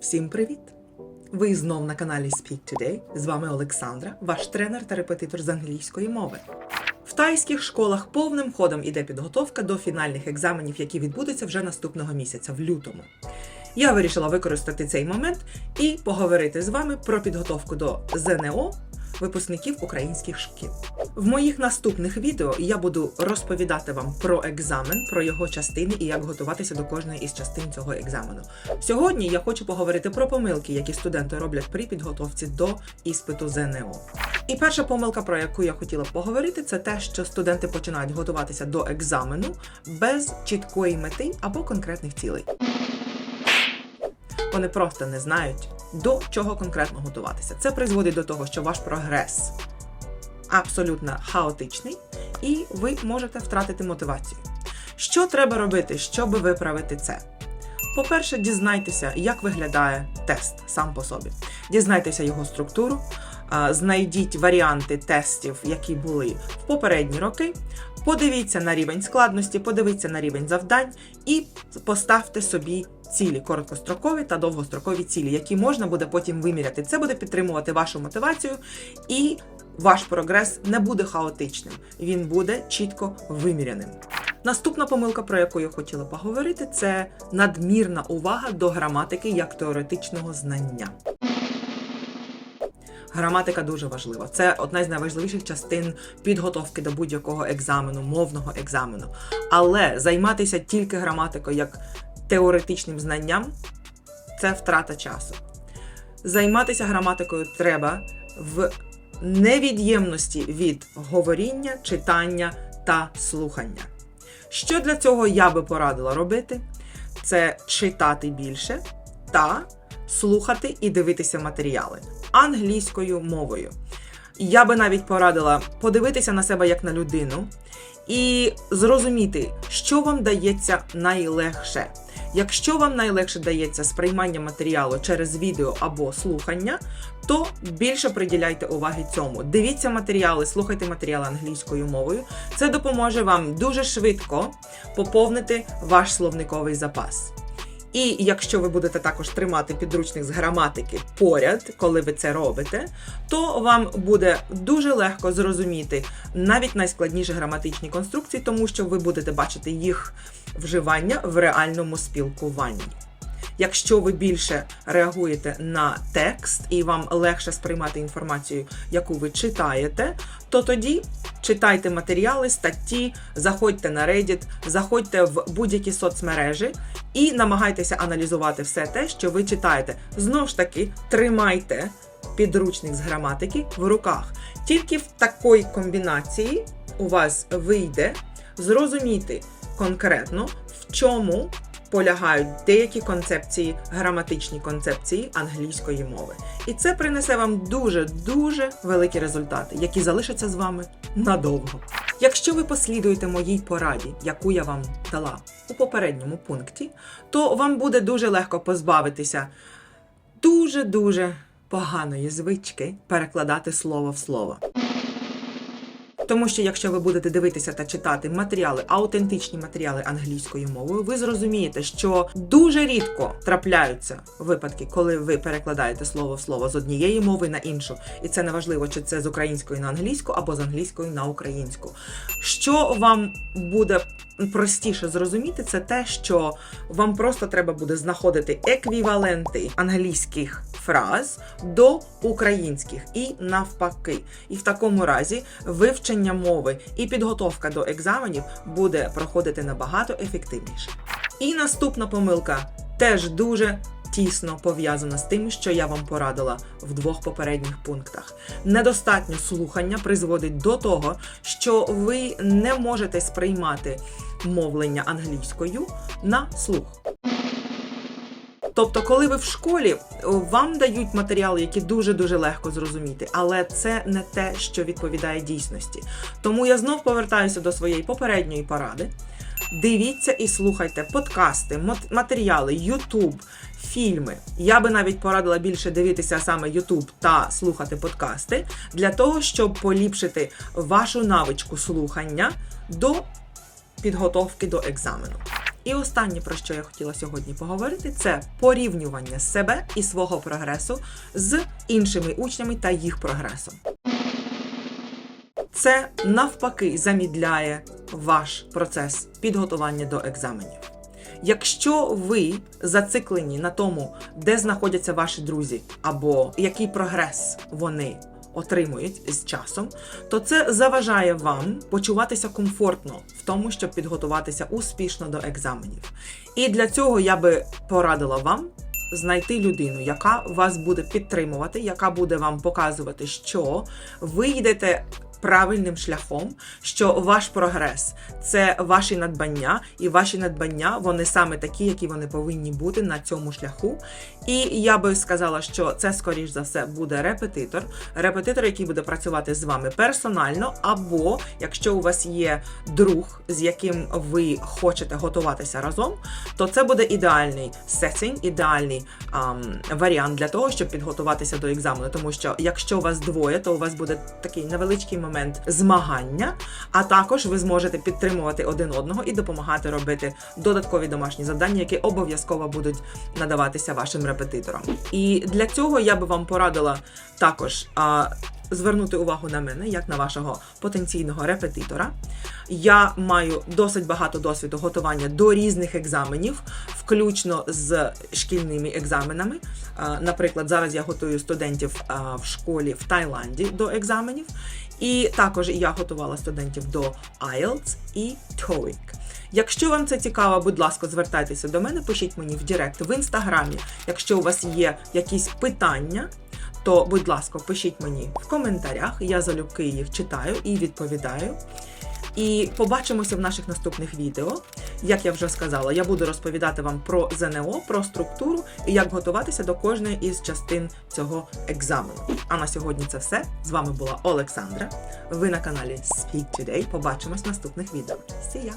Всім привіт! Ви знов на каналі Speak Today. З вами Олександра, ваш тренер та репетитор з англійської мови. В тайських школах повним ходом іде підготовка до фінальних екзаменів, які відбудуться вже наступного місяця, в лютому. Я вирішила використати цей момент і поговорити з вами про підготовку до ЗНО випускників українських шкіл. В моїх наступних відео я буду розповідати вам про екзамен, про його частини і як готуватися до кожної із частин цього екзамену. Сьогодні я хочу поговорити про помилки, які студенти роблять при підготовці до іспиту ЗНО. І перша помилка, про яку я хотіла поговорити, це те, що студенти починають готуватися до екзамену без чіткої мети або конкретних цілей. Вони просто не знають, до чого конкретно готуватися. Це призводить до того, що ваш прогрес абсолютно хаотичний, і ви можете втратити мотивацію. Що треба робити, щоб виправити це? По-перше, дізнайтеся, як виглядає тест сам по собі. Дізнайтеся його структуру, знайдіть варіанти тестів, які були в попередні роки. Подивіться на рівень складності, подивіться на рівень завдань і поставте собі цілі, короткострокові та довгострокові цілі, які можна буде потім виміряти. Це буде підтримувати вашу мотивацію і ваш прогрес не буде хаотичним, він буде чітко виміряним. Наступна помилка, про яку я хотіла поговорити, це надмірна увага до граматики як теоретичного знання. Граматика дуже важлива. Це одна з найважливіших частин підготовки до будь-якого екзамену, мовного екзамену. Але займатися тільки граматикою як теоретичним знанням це втрата часу. Займатися граматикою треба в невід'ємності від говоріння, читання та слухання. Що для цього я би порадила робити? Це читати більше та слухати і дивитися матеріали англійською мовою. Я би навіть порадила подивитися на себе як на людину і зрозуміти, що вам дається найлегше. Якщо вам найлегше дається сприймання матеріалу через відео або слухання, то більше приділяйте уваги цьому. Дивіться матеріали, слухайте матеріали англійською мовою. Це допоможе вам дуже швидко поповнити ваш словниковий запас. І якщо ви будете також тримати підручник з граматики поряд, коли ви це робите, то вам буде дуже легко зрозуміти навіть найскладніші граматичні конструкції, тому що ви будете бачити їх вживання в реальному спілкуванні. Якщо ви більше реагуєте на текст і вам легше сприймати інформацію, яку ви читаєте, то тоді читайте матеріали, статті, заходьте на Reddit, заходьте в будь-які соцмережі і намагайтеся аналізувати все те, що ви читаєте. Знову ж таки, тримайте підручник з граматики в руках. Тільки в такої комбінації у вас вийде зрозуміти конкретно, в чому полягають деякі концепції, граматичні концепції англійської мови. І це принесе вам дуже-дуже великі результати, які залишаться з вами надовго. Якщо ви послідуєте моїй пораді, яку я вам дала у попередньому пункті, то вам буде дуже легко позбавитися дуже-дуже поганої звички перекладати слово в слово. Тому що якщо ви будете дивитися та читати матеріали, аутентичні матеріали англійською мовою, ви зрозумієте, що дуже рідко трапляються випадки, коли ви перекладаєте слово в слово з однієї мови на іншу, і це не важливо, чи це з української на англійську або з англійської на українську. Що вам буде простіше зрозуміти, це те, що вам просто треба буде знаходити еквіваленти англійських фраз до українських і навпаки. І в такому разі вивчення мови і підготовка до екзаменів буде проходити набагато ефективніше. І наступна помилка теж дуже тісно пов'язана з тим, що я вам порадила в двох попередніх пунктах. Недостатньо слухання призводить до того, що ви не можете сприймати мовлення англійською на слух. Тобто, коли ви в школі, вам дають матеріали, які дуже-дуже легко зрозуміти, але це не те, що відповідає дійсності. Тому я знов повертаюся до своєї попередньої поради. Дивіться і слухайте подкасти, матеріали, YouTube, фільми. Я би навіть порадила більше дивитися саме YouTube та слухати подкасти для того, щоб поліпшити вашу навичку слухання до підготовки до екзамену. І останнє, про що я хотіла сьогодні поговорити, це порівнювання себе і свого прогресу з іншими учнями та їх прогресом. Це навпаки замідляє ваш процес підготування до екзаменів. Якщо ви зациклені на тому, де знаходяться ваші друзі, або який прогрес вони отримують з часом, то це заважає вам почуватися комфортно в тому, щоб підготуватися успішно до екзаменів. І для цього я би порадила вам знайти людину, яка вас буде підтримувати, яка буде вам показувати, що ви йдете правильним шляхом, що ваш прогрес це ваші надбання, і ваші надбання вони саме такі, які вони повинні бути на цьому шляху. І я би сказала, що це скоріш за все буде репетитор, репетитор, який буде працювати з вами персонально, або якщо у вас є друг, з яким ви хочете готуватися разом, то це буде ідеальний сеттинг, ідеальний ам, варіант для того, щоб підготуватися до екзамену. Тому що якщо у вас двоє, то у вас буде такий невеличкий момент змагання, а також ви зможете підтримувати один одного і допомагати робити додаткові домашні завдання, які обов'язково будуть надаватися вашим репетиторам. І для цього я би вам порадила також. Звернути увагу на мене як на вашого потенційного репетитора. Я маю досить багато досвіду готування до різних екзаменів, включно з шкільними екзаменами. Наприклад, зараз я готую студентів в школі в Таїланді до екзаменів, і також я готувала студентів до IELTS і TOEIC. Якщо вам це цікаво, будь ласка, звертайтеся до мене, пишіть мені в Директ в інстаграмі. Якщо у вас є якісь питання, то, будь ласка, пишіть мені в коментарях. Я залюбки їх читаю і відповідаю. І побачимося в наших наступних відео. Як я вже сказала, я буду розповідати вам про ЗНО, про структуру і як готуватися до кожної із частин цього екзамену. А на сьогодні це все. З вами була Олександра. Ви на каналі Speak Today. Побачимось в наступних відео. Ya!